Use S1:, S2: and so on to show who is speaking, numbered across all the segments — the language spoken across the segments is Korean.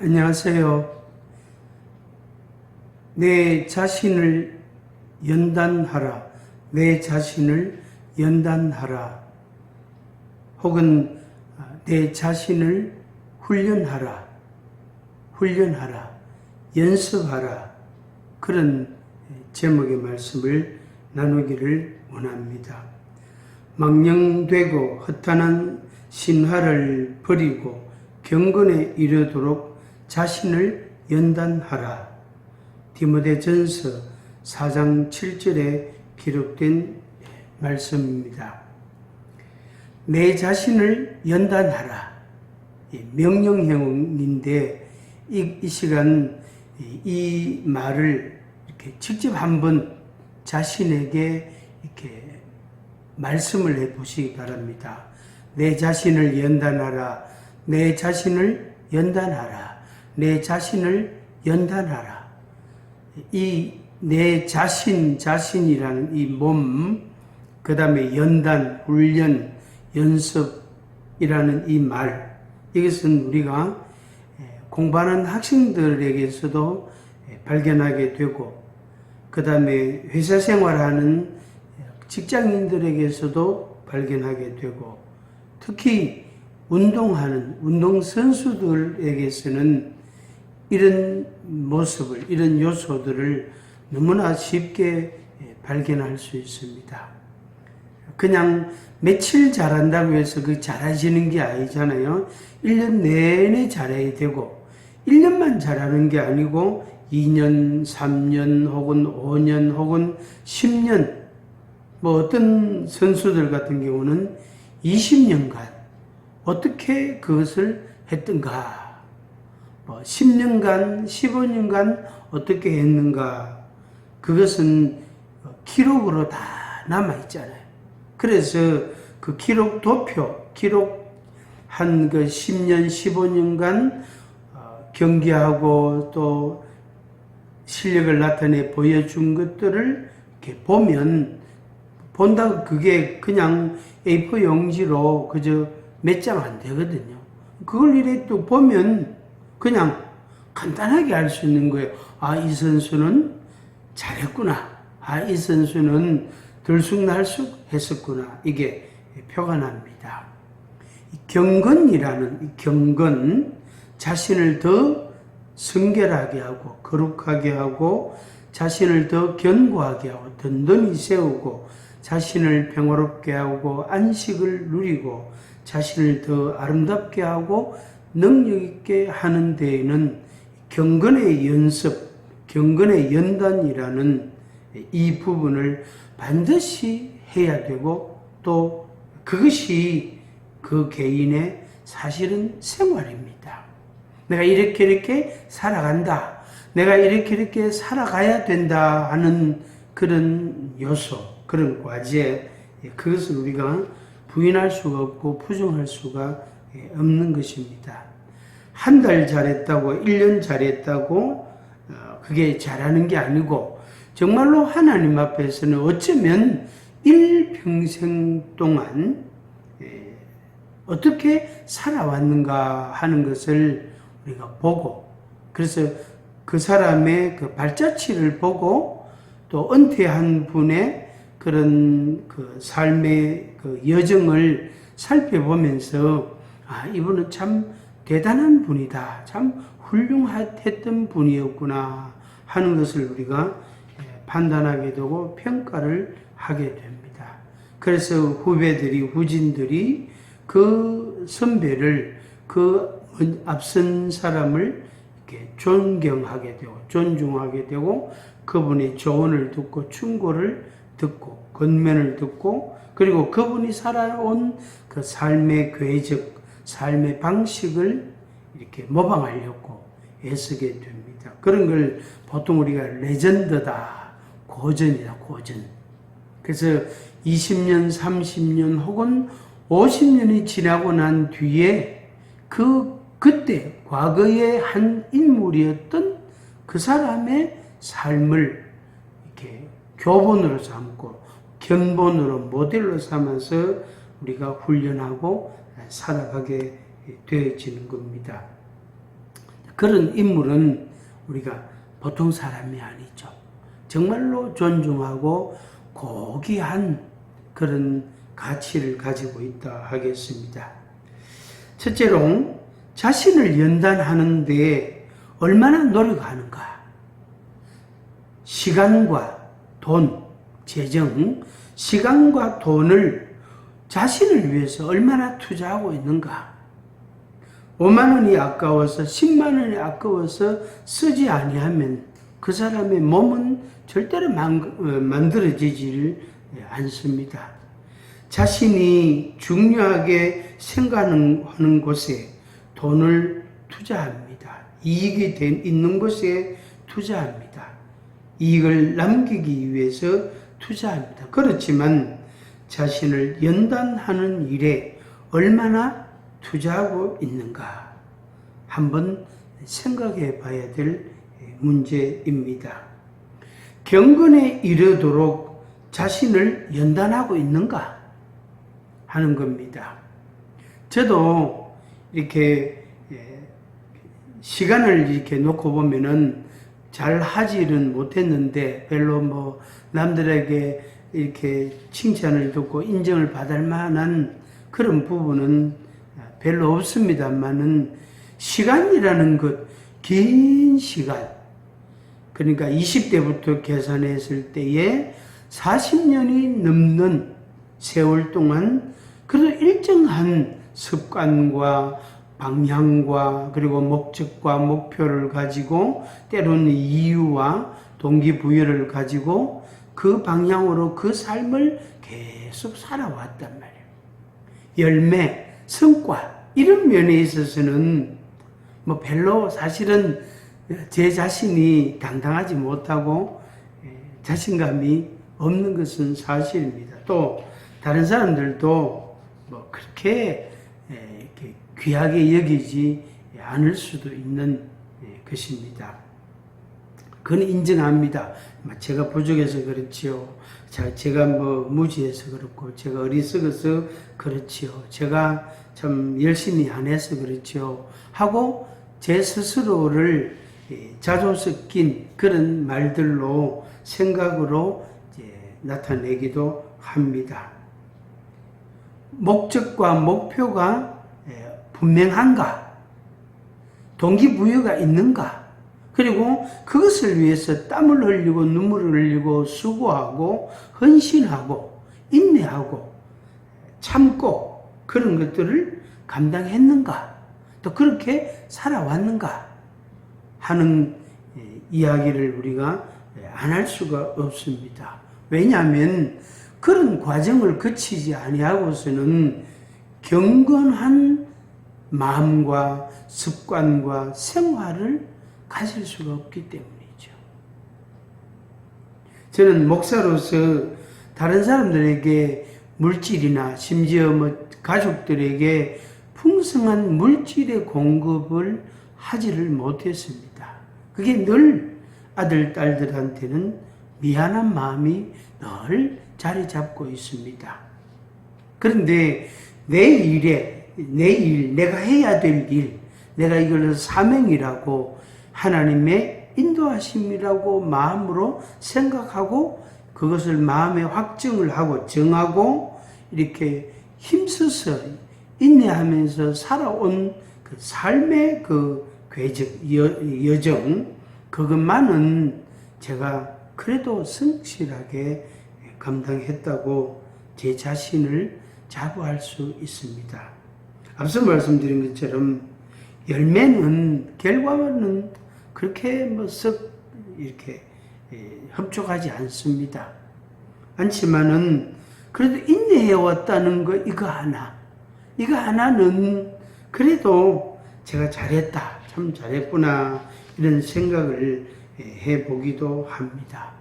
S1: 안녕하세요. 내 자신을 연단하라. 내 자신을 연단하라. 혹은 내 자신을 훈련하라. 훈련하라. 연습하라. 그런 제목의 말씀을 나누기를 원합니다. 망령되고 허탄한 신화를 버리고 경건에 이르도록 자신을 연단하라. 디모데 전서 4장 7절에 기록된 말씀입니다. 내 자신을 연단하라. 명령형인데 이, 이 시간 이, 이 말을 이렇게 직접 한번 자신에게 이렇게 말씀을 해 보시기 바랍니다. 내 자신을 연단하라. 내 자신을 연단하라. 내 자신을 연단하라. 이 내 자신, 자신이라는 이 몸, 그 다음에 연단, 훈련, 연습이라는 이 말, 이것은 우리가 공부하는 학생들에게서도 발견하게 되고, 그 다음에 회사 생활하는 직장인들에게서도 발견하게 되고, 특히 운동하는 운동선수들에게서는 이런 모습을, 이런 요소들을 너무나 쉽게 발견할 수 있습니다. 그냥 며칠 잘한다고 해서 그 잘하시는 게 아니잖아요. 1년 내내 잘해야 되고, 1년만 잘하는 게 아니고, 2년, 3년, 혹은 5년, 혹은 10년, 뭐 어떤 선수들 같은 경우는 20년간 어떻게 그것을 했던가, 뭐 10년간, 15년간 어떻게 했는가, 그것은 기록으로 다 남아있잖아요. 그래서 그 기록 도표, 기록 한 그 10년, 15년간 어, 경기하고 또 실력을 나타내 보여준 것들을 이렇게 보면 본다 그게 그냥 A4 용지로 그저 몇 장 안 되거든요. 그걸 이래 또 보면 그냥 간단하게 알 수 있는 거예요. 아, 이 선수는 잘했구나. 아, 이 선수는 들쑥날쑥 했었구나. 이게 표가 납니다. 경건이라는 이 경건, 자신을 더 성결하게 하고, 거룩하게 하고, 자신을 더 견고하게 하고, 든든히 세우고, 자신을 평화롭게 하고, 안식을 누리고, 자신을 더 아름답게 하고, 능력 있게 하는 데에는 경건의 연습, 경건의 연단이라는 이 부분을 반드시 해야 되고 또 그것이 그 개인의 사실은 생활입니다. 내가 이렇게 이렇게 살아간다. 내가 이렇게 이렇게 살아가야 된다 하는 그런 요소, 그런 과제, 그것을 우리가 부인할 수가 없고 부정할 수가 없는 것입니다. 한 달 잘했다고, 1년 잘했다고, 그게 잘하는 게 아니고, 정말로 하나님 앞에서는 어쩌면 일평생 동안 어떻게 살아왔는가 하는 것을 우리가 보고, 그래서 그 사람의 그 발자취를 보고, 또 은퇴한 분의 그런 그 삶의 그 여정을 살펴보면서, 아, 이분은 참 대단한 분이다. 참 훌륭했던 분이었구나 하는 것을 우리가 판단하게 되고 평가를 하게 됩니다. 그래서 후배들이, 후진들이 그 선배를, 그 앞선 사람을 이렇게 존경하게 되고, 존중하게 되고, 그분의 조언을 듣고, 충고를 듣고, 건면을 듣고, 그리고 그분이 살아온 그 삶의 궤적, 삶의 방식을 이렇게 모방하려고 애쓰게 됩니다. 그런 걸 보통 우리가 레전드다, 고전이다, 고전. 그래서 20년, 30년 혹은 50년이 지나고 난 뒤에 그, 그때, 과거의 한 인물이었던 그 사람의 삶을 이렇게 교본으로 삼고, 견본으로 모델로 삼아서 우리가 훈련하고 살아가게 되어지는 겁니다. 그런 인물은 우리가 보통 사람이 아니죠. 정말로 존중하고 고귀한 그런 가치를 가지고 있다 하겠습니다. 첫째로 자신을 연단하는데 얼마나 노력하는가. 시간과 돈, 재정, 시간과 돈을 자신을 위해서 얼마나 투자하고 있는가. 5만 원이 아까워서 10만 원이 아까워서 쓰지 아니하면 그 사람의 몸은 절대로 만, 어, 만들어지지를 않습니다. 자신이 중요하게 생각하는 곳에 돈을 투자합니다. 이익이 된, 있는 곳에 투자합니다. 이익을 남기기 위해서 투자합니다. 그렇지만 자신을 연단하는 일에 얼마나 투자하고 있는가 한번 생각해 봐야 될 문제입니다. 경건에 이르도록 자신을 연단하고 있는가 하는 겁니다. 저도 이렇게 예, 시간을 이렇게 놓고 보면은 잘 하지는 못했는데 별로 뭐 남들에게 이렇게 칭찬을 듣고 인정을 받을 만한 그런 부분은 별로 없습니다만은 시간이라는 것 긴 시간. 그러니까 20대부터 계산했을 때에 40년이 넘는 세월 동안 그래도 일정한 습관과 방향과 그리고 목적과 목표를 가지고 때로는 이유와 동기부여를 가지고 그 방향으로 그 삶을 계속 살아왔단 말이에요. 열매, 성과 이런 면에 있어서는 뭐 별로 사실은 제 자신이 당당하지 못하고 예, 자신감이 없는 것은 사실입니다. 또 다른 사람들도 뭐 그렇게 예, 귀하게 여기지 않을 수도 있는 예, 것입니다. 그건 인정합니다. 뭐 제가 부족해서 그렇지요. 자, 제가 뭐 무지해서 그렇고, 제가 어리석어서 그렇지요. 제가 참 열심히 안 해서 그렇지요. 하고 제 스스로를 예, 자조 섞인 그런 말들로 생각으로 나타내기도 합니다. 목적과 목표가 예, 분명한가? 동기부여가 있는가? 그리고 그것을 위해서 땀을 흘리고 눈물을 흘리고 수고하고 헌신하고 인내하고 참고 그런 것들을 감당했는가? 또 그렇게 살아왔는가? 하는 예, 이야기를 우리가 안 할 수가 없습니다. 왜냐하면 그런 과정을 거치지 아니하고서는 경건한 마음과 습관과 생활을 가질 수가 없기 때문이죠. 저는 목사로서 다른 사람들에게 물질이나 심지어 뭐 가족들에게 풍성한 물질의 공급을 하지를 못했습니다. 그게 늘 아들, 딸들한테는 미안한 마음이 늘 자리 잡고 있습니다. 그런데 내 일에, 내 일, 내가 해야 될 일, 내가 이걸 사명이라고 하나님의 인도하심이라고 마음으로 생각하고 그것을 마음에 확정을 하고 정하고 이렇게 힘써서 인내하면서 살아온 그 삶의 그 궤적, 여, 여정, 그것만은 제가 그래도 성실하게 감당했다고 제 자신을 자부할 수 있습니다. 앞서 말씀드린 것처럼 열매는 결과는 그렇게 뭐썩 이렇게 흡족하지 않습니다. 않지만은 그래도 인내해 왔다는 거 이거 하나 이거 하나는 그래도 제가 잘했다 참 잘했구나 이런 생각을 해 보기도 합니다.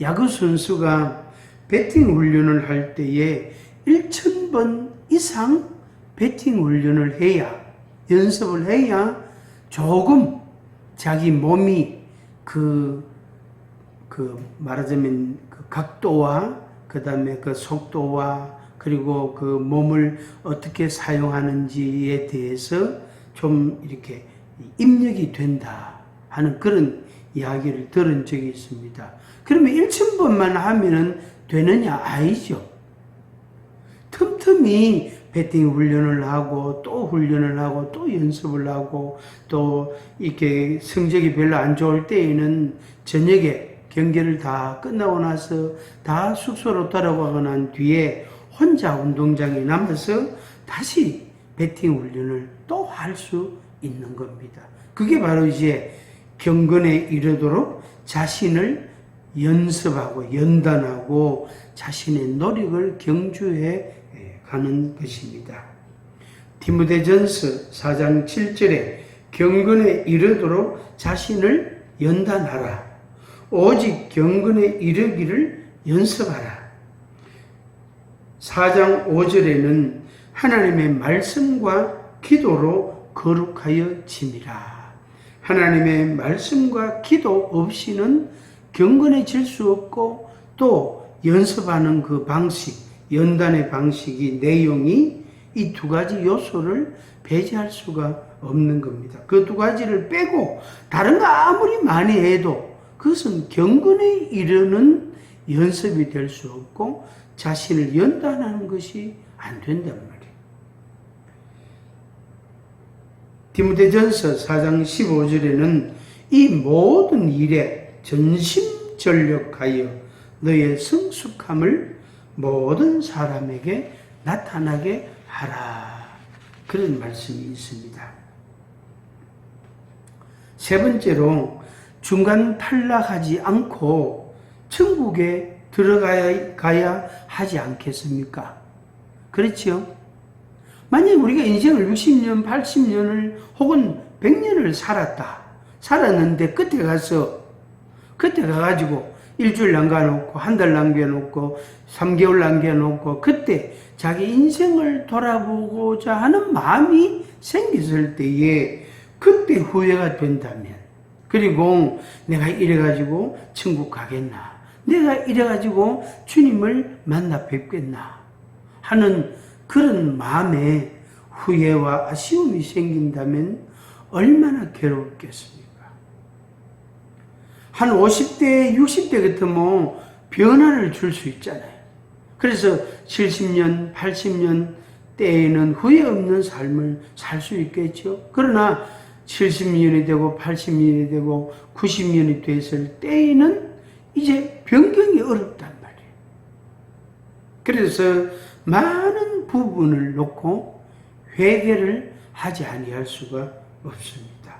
S1: 야구 선수가 배팅 훈련을 할 때에 1,000번 이상 배팅 훈련을 해야, 연습을 해야 조금 자기 몸이 그, 그 말하자면 그 각도와 그 다음에 그 속도와 그리고 그 몸을 어떻게 사용하는지에 대해서 좀 이렇게 입력이 된다 하는 그런 이야기를 들은 적이 있습니다. 그러면 1천번만 하면은 되느냐? 아니죠. 틈틈이 배팅 훈련을 하고 또 훈련을 하고 또 연습을 하고 또 이렇게 성적이 별로 안 좋을 때에는 저녁에 경기를 다 끝나고 나서 다 숙소로 돌아가고 난 뒤에 혼자 운동장에 남아서 다시 배팅 훈련을 또 할 수 있는 겁니다. 그게 바로 이제 경건에 이르도록 자신을 연습하고 연단하고 자신의 노력을 경주해 가는 것입니다. 디모데전서 4장 7절에 경건에 이르도록 자신을 연단하라. 오직 경건에 이르기를 연습하라. 4장 5절에는 하나님의 말씀과 기도로 거룩하여 짐이라. 하나님의 말씀과 기도 없이는 경건해질 수 없고 또 연습하는 그 방식, 연단의 방식이 내용이 이 두 가지 요소를 배제할 수가 없는 겁니다. 그 두 가지를 빼고 다른 거 아무리 많이 해도 그것은 경건에 이르는 연습이 될 수 없고 자신을 연단하는 것이 안 된단 말이에요. 디모데전서 4장 15절에는 이 모든 일에 전심전력하여 너의 성숙함을 모든 사람에게 나타나게 하라. 그런 말씀이 있습니다. 세 번째로 중간 탈락하지 않고 천국에 들어가야 가야 하지 않겠습니까? 그렇죠? 만약 우리가 인생을 60년, 80년을 혹은 100년을 살았다. 살았는데 끝에 가서 그때 가가지고 일주일 남겨놓고 한 달 남겨놓고 3개월 남겨놓고 그때 자기 인생을 돌아보고자 하는 마음이 생겼을 때에 그때 후회가 된다면 그리고 내가 이래가지고 천국 가겠나 내가 이래가지고 주님을 만나 뵙겠나 하는 그런 마음에 후회와 아쉬움이 생긴다면 얼마나 괴롭겠습니까? 한 50대, 60대 같으면 변화를 줄 수 있잖아요. 그래서 70년, 80년 때에는 후회 없는 삶을 살 수 있겠죠. 그러나 70년이 되고 80년이 되고 90년이 됐을 때에는 이제 변경이 어렵단 말이에요. 그래서 많은 부분을 놓고 회개를 하지 아니할 수가 없습니다.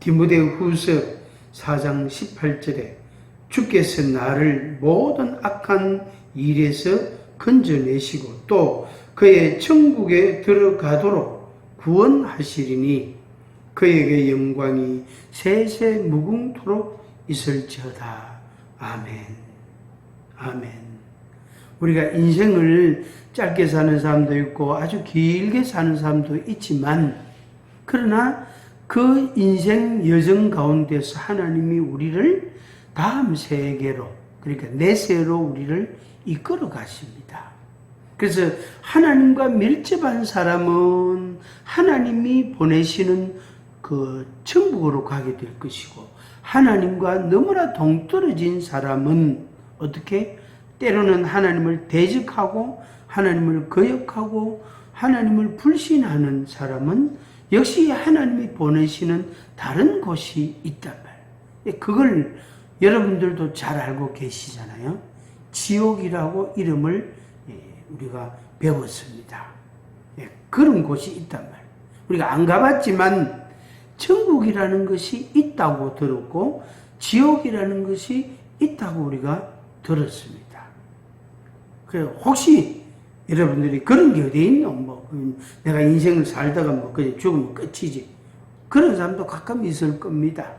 S1: 디모데 후서 4장 18절에 주께서 나를 모든 악한 일에서 건져내시고 또 그의 천국에 들어가도록 구원하시리니 그에게 영광이 세세 무궁토록 있을지어다. 아멘. 아멘. 우리가 인생을 짧게 사는 사람도 있고 아주 길게 사는 사람도 있지만 그러나 그 인생 여정 가운데서 하나님이 우리를 다음 세계로 그러니까 내세로 우리를 이끌어 가십니다. 그래서 하나님과 밀접한 사람은 하나님이 보내시는 그 천국으로 가게 될 것이고 하나님과 너무나 동떨어진 사람은 어떻게 때로는 하나님을 대적하고 하나님을 거역하고 하나님을 불신하는 사람은 역시 하나님이 보내시는 다른 곳이 있단 말이에요. 그걸 여러분들도 잘 알고 계시잖아요. 지옥이라고 이름을 예, 우리가 배웠습니다. 예, 그런 곳이 있단 말이에요. 우리가 안 가봤지만 천국이라는 것이 있다고 들었고 지옥이라는 것이 있다고 우리가 들었습니다. 혹시 여러분들이 그런 게 어디 있노? 뭐 내가 인생을 살다가 뭐 그냥 죽으면 끝이지. 그런 사람도 가끔 있을 겁니다.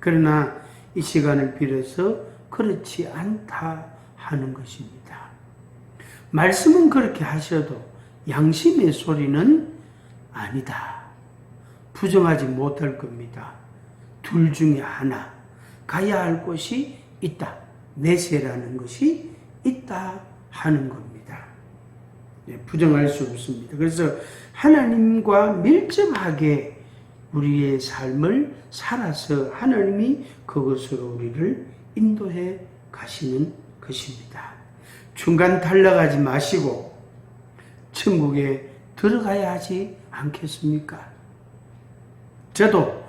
S1: 그러나 이 시간을 빌어서 그렇지 않다 하는 것입니다. 말씀은 그렇게 하셔도 양심의 소리는 아니다. 부정하지 못할 겁니다. 둘 중에 하나 가야 할 곳이 있다. 내세라는 것이 있다 하는 겁니다. 네, 부정할 수 없습니다. 그래서 하나님과 밀접하게 우리의 삶을 살아서 하나님이 그것으로 우리를 인도해 가시는 것입니다. 중간 탈락하지 마시고 천국에 들어가야 하지 않겠습니까? 저도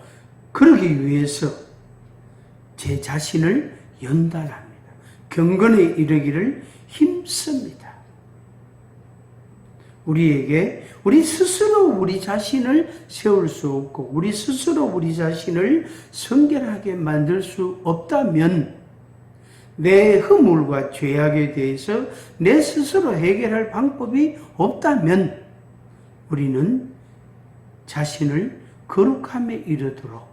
S1: 그러기 위해서 제 자신을 연단합니다. 경건에 이르기를 힘씁니다. 우리에게 우리 스스로 우리 자신을 세울 수 없고 우리 스스로 우리 자신을 성결하게 만들 수 없다면 내 허물과 죄악에 대해서 내 스스로 해결할 방법이 없다면 우리는 자신을 거룩함에 이르도록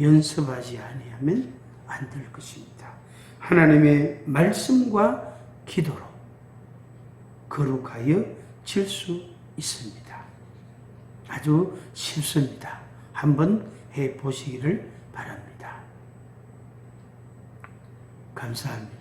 S1: 연습하지 아니하면 안 될 것입니다. 하나님의 말씀과 기도로 거룩하여 질 수 있습니다. 아주 쉽습니다. 한번 해 보시기를 바랍니다. 감사합니다.